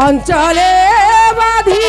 অঞ্চলে বাঁধিয়া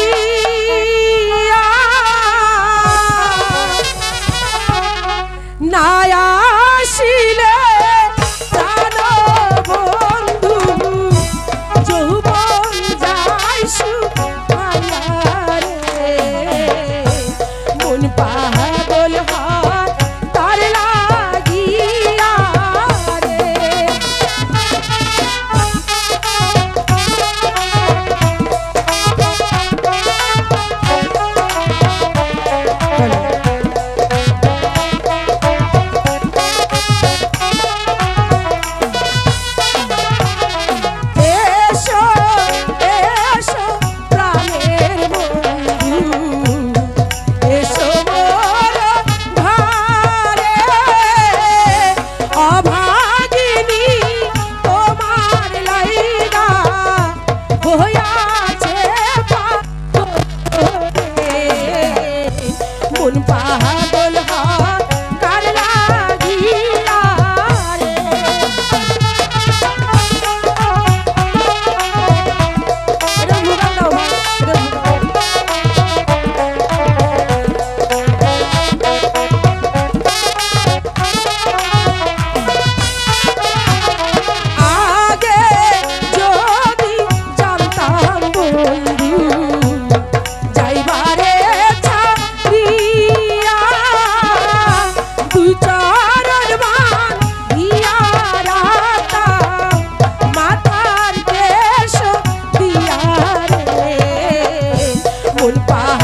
não parra মন পাগল